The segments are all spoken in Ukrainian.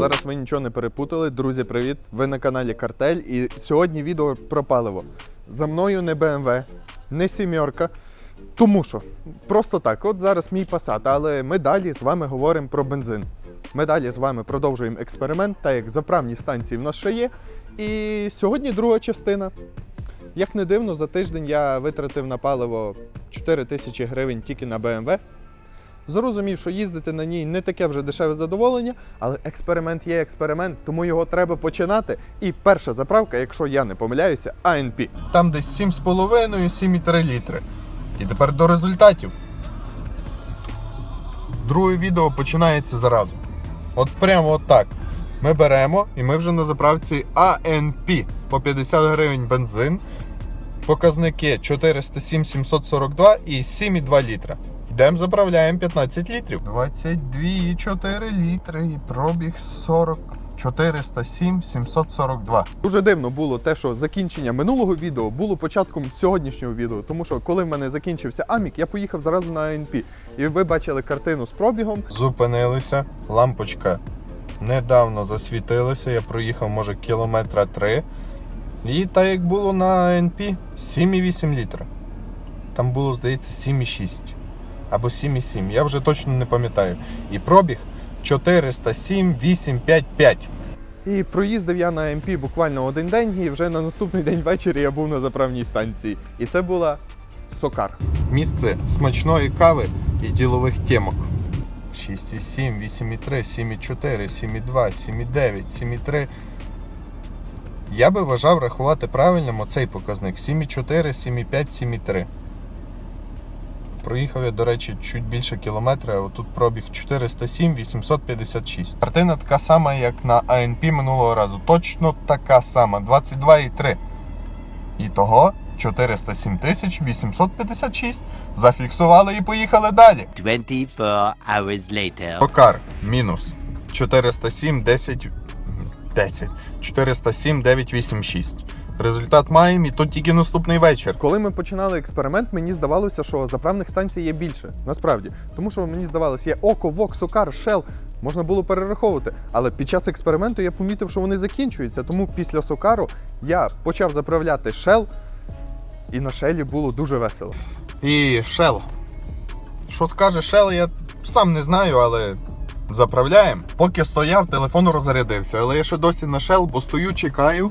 Зараз ви нічого не перепутали. Друзі, привіт! Ви на каналі Картель. І сьогодні відео про паливо. За мною не BMW, не сімерка. Тому що просто так, от зараз мій Passat, але ми далі з вами говоримо про бензин. Ми далі з вами продовжуємо експеримент, так як заправні станції в нас ще є. І сьогодні друга частина. Як не дивно, за тиждень я витратив на паливо 4 тисячі гривень тільки на BMW. Зрозумів, що їздити на ній не таке вже дешеве задоволення, але експеримент є експеримент, тому його треба починати. І перша заправка, якщо я не помиляюся, АНП. Там десь 7,5-7,3 літри. І тепер до результатів. Друге відео починається зразу. От прямо от так. Ми беремо і ми вже на заправці АНП по 50 гривень бензин. Показники 407 742 і 7,2 літра. Йдемо, заправляємо 15 літрів. 22,4 літри і пробіг 40. 407 742. Дуже дивно було те, що закінчення минулого відео було початком сьогоднішнього відео. Тому що коли в мене закінчився Амік, я поїхав зразу на АНП. І ви бачили картину з пробігом. Зупинилися, лампочка недавно засвітилася. Я проїхав, може, кілометра три. І так як було на АНП 7,8 літра. Там було, здається, 7,6 або 7,7. Я вже точно не пам'ятаю. І пробіг 407 855. І проїздив я на МП буквально один день, і вже на наступний день ввечері я був на заправній станції. І це була Сокар. Місце смачної кави і ділових темок. 6,7, 8,3, 7,4, 7,2, 7,9, 7,3. Я би вважав рахувати правильним оцей показник 7,4, 7,5, 7,3. Проїхав я, до речі, чуть більше кілометра, отут пробіг 407 856. Картина така сама, як на АНП минулого разу. Точно така сама. 22,3. І того 407 тисяч 856. Зафіксували і поїхали далі. 24 hours later. Токар мінус 407 10 10 407 986. Результат маємо і тут тільки наступний вечір. Коли ми починали експеримент, мені здавалося, що заправних станцій є більше. Насправді, тому що мені здавалося, є Око, Вок, Сокар, Шел. Можна було перераховувати. Але під час експерименту я помітив, що вони закінчуються. Тому після Сокару я почав заправляти Шел, і на Шелі було дуже весело. І Шел. Що скаже Шел, я сам не знаю, але заправляємо. Поки стояв, телефон розрядився. Але я ще досі на Shell, бо стою, чекаю.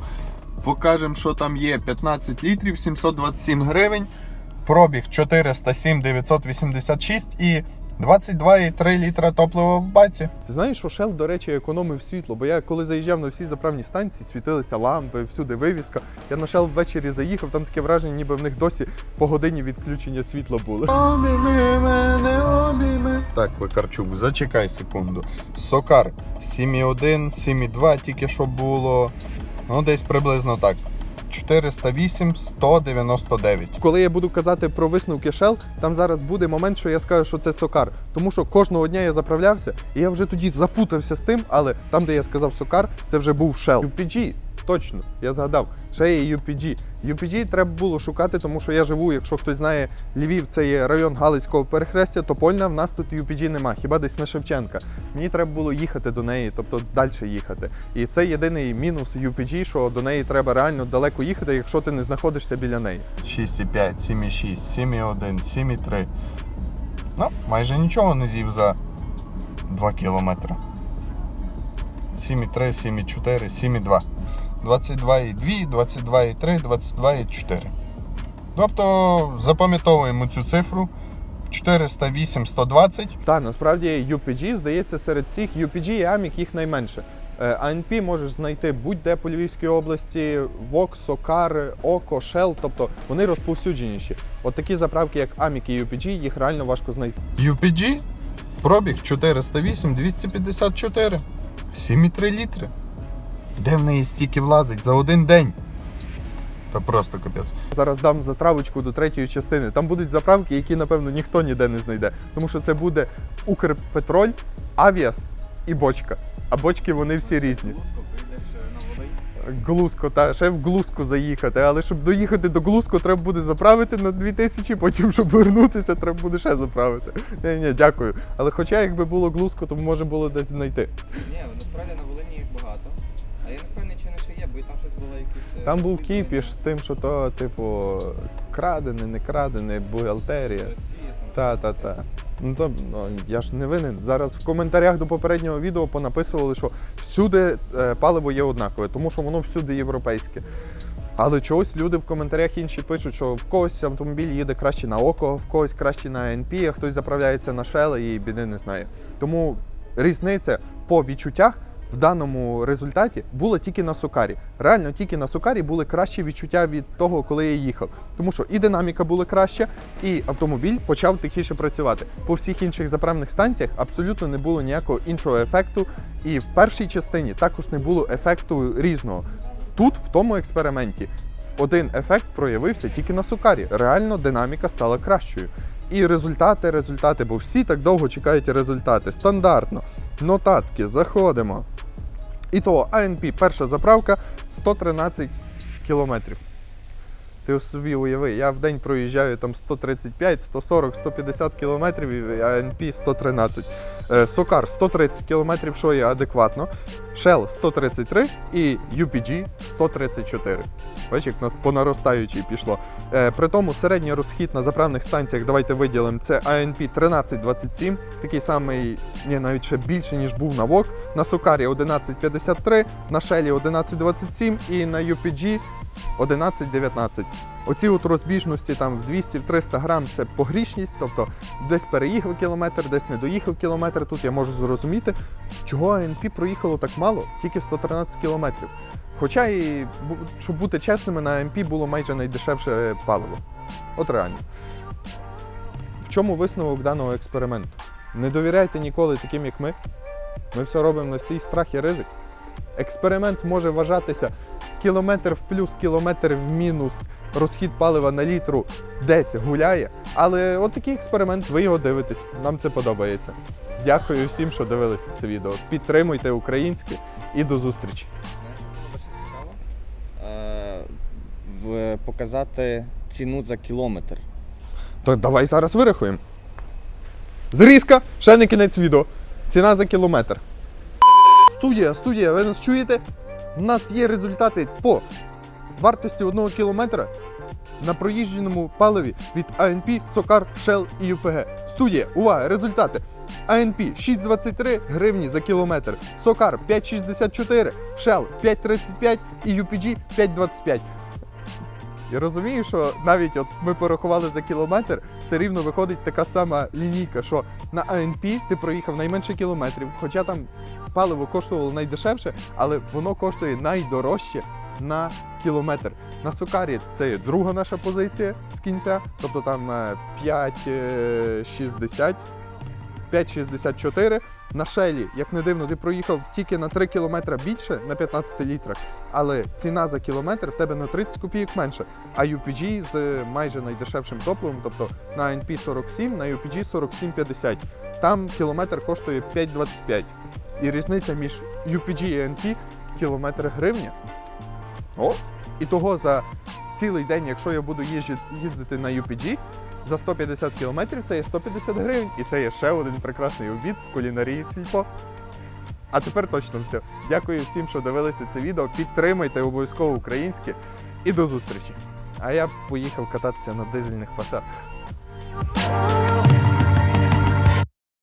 Покажемо, що там є. 15 літрів, 727 гривень. Пробіг 407 986 і 22,3 літра топлива в баці. Ти знаєш, що Shell, до речі, економив світло, бо я коли заїжджав на всі заправні станції, світилися лампи, всюди вивіска. Я на Shell ввечері заїхав, там таке враження, ніби в них досі по годині відключення світла було. Обійми мене, обійми. Так, Викарчук, зачекай секунду. Сокар 7,1, 7,2 тільки що було. Ну, десь приблизно так. 408 199. Коли я буду казати про висновки Shell, там зараз буде момент, що я скажу, що це Сокар. Тому що кожного дня я заправлявся, і я вже тоді запутався з тим, але там, де я сказав Сокар, це вже був Shell. UPG, точно, я згадав. Ще є UPG. UPG треба було шукати, тому що я живу, якщо хтось знає Львів, це є район Галицького перехрестя, Топольна, в нас тут UPG нема, хіба десь на Шевченка. Мені треба було їхати до неї, тобто далі їхати. І це єдиний мінус UPG, що до неї треба реально далеко їхати, якщо ти не знаходишся біля неї. 6,5, 7,6, 7,1, 7,3. Ну, майже нічого не з'їв за 2 кілометри. 7,3, 7,4, 7,2. 22,2, 22,3, 22,4. Тобто запам'ятовуємо цю цифру. 408 120. Так, насправді UPG, здається, серед всіх UPG і AMIC їх найменше. Е, ANP можеш знайти будь-де по Львівській області, Vox, Сокар, Око, Shell, тобто вони розповсюдженіші. От такі заправки, як AMIC і UPG, їх реально важко знайти. UPG пробіг 408 254, 7,3 літри. Де в неї стільки влазить за один день? Та просто капець. Зараз дам затравочку до третьої частини. Там будуть заправки, які, напевно, ніхто ніде не знайде. Тому що це буде Укрпетроль, Авіас і бочка. А бочки вони всі різні. Глузко, та ще в Глузку заїхати, але щоб доїхати до Глузку, треба буде заправити на 2000, потім, щоб вернутися, треба буде ще заправити. Ні, ні, дякую. Але хоча якби було Глузко, то можна було десь знайти. Ні, насправді на Волині бо там щось було якісь. е, Там був кіпіш з тим, що то, типу, крадене, не крадене, бухгалтерія. росії. Та, та, та. Ну то ну, я ж не винен. Зараз в коментарях до попереднього відео понаписували, що всюди е, паливо є однакове, тому що воно всюди європейське. Але чогось люди в коментарях інші пишуть, що в когось автомобіль їде краще на око, в когось краще на НП, а хтось заправляється на Shell і біди не знає. Тому різниця по відчуттях в даному результаті була тільки на Сукарі. Реально, тільки на Сукарі були кращі відчуття від того, коли я їхав. Тому що і динаміка була краща, і автомобіль почав тихіше працювати. По всіх інших заправних станціях абсолютно не було ніякого іншого ефекту. І в першій частині також не було ефекту різного. Тут, в тому експерименті, один ефект проявився тільки на Сукарі. Реально динаміка стала кращою. І результати, результати, бо всі так довго чекають результати. Стандартно. Нотатки, заходимо. І того АНП, перша заправка 113 кілометрів. Ти собі уяви, я в день проїжджаю там 135, 140, 150 кілометрів, і АНП 113. Е, Сокар 130 кілометрів, що є адекватно. Shell 133 і UPG 134. Бачиш, як в нас по наростаючій пішло. Е, при тому середній розхід на заправних станціях, давайте виділимо, це ANP 1327, такий самий, ні, навіть ще більше, ніж був на ВОК. На Сокарі 1153, на Shell 1127 і на UPG 11-19. Оці от розбіжності там в 200-300 грам це погрішність, тобто десь переїхав кілометр, десь не доїхав кілометр. Тут я можу зрозуміти, чого АНП проїхало так мало, тільки 113 кілометрів. Хоча і, щоб бути чесними, на АНП було майже найдешевше паливо. От реально. В чому висновок даного експерименту? Не довіряйте ніколи таким, як ми. Ми все робимо на свій страх і ризик. Експеримент може вважатися кілометр в плюс, кілометр в мінус, розхід палива на літру десь гуляє. Але от експеримент, ви його дивитесь. Нам це подобається. Дякую всім, що дивилися це відео. Підтримуйте українське і до зустрічі. Е, в- Показати ціну за кілометр. То давай зараз вирахуємо. Зрізка, ще не кінець відео. Ціна за кілометр. Студія, студія, ви нас чуєте? У нас є результати по вартості одного кілометра на проїждженому паливі від АНП, Сокар, Shell і ЮПГ. Студія, увага, результати. АНП 6,23 гривні за кілометр, Сокар 5,64, Shell 5,35 і UPG 5,25. Я розумію, що навіть от ми порахували за кілометр, все рівно виходить така сама лінійка, що на АНП ти проїхав найменше кілометрів, хоча там паливо коштувало найдешевше, але воно коштує найдорожче на кілометр. На Сукарі це є друга наша позиція з кінця, тобто там е, 5,60. 5,64. На шелі, як не дивно, ти проїхав тільки на 3 кілометри більше на 15 літрах, але ціна за кілометр в тебе на 30 копійок менше. А UPG з майже найдешевшим топливом, тобто на NP 47, на UPG 47,50. Там кілометр коштує 5,25. І різниця між UPG і NP кілометр гривня. О! І того за цілий день, якщо я буду їздити на UPG, за 150 кілометрів це є 150 гривень, і це є ще один прекрасний обід в кулінарії сільпо. А тепер точно все. Дякую всім, що дивилися це відео. Підтримуйте обов'язково українське і до зустрічі. А я поїхав кататися на дизельних пасатах.